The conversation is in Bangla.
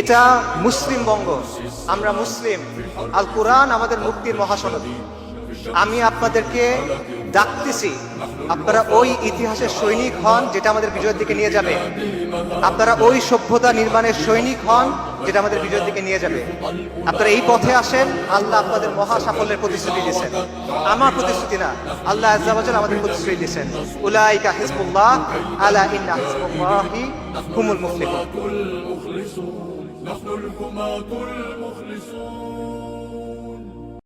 এটা মুসলিম বঙ্গ। আমরা মুসলিম। আল কোরআন আমাদের মুক্তির মহাসনদ আমি আপনাদেরকে ডাকতেছি, আপনারা ওই ইতিহাসের সৈনিক হন যেটা আমাদের বিজয়ের দিকে নিয়ে যাবে। আপনারা ওই সভ্যতা নির্মাণের সৈনিক হন যেটা আমাদের বিজয়ের দিকে নিয়ে যাবে। আপনারা এই পথে আসেন, আল্লাহ আপনাদের মহা সাফল্যের প্রতিশ্রুতি দিয়েছেন। আমার প্রতিশ্রুতি না, আল্লাহ আজাবাজাল আমাদের প্রতিশ্রুতি দিয়েছেন। উলাইকা হিজবুল্লাহ, আলা ইন্না হিজবুল্লাহি হুমুল মুফলিহুন। نحن الحماة المخلصون.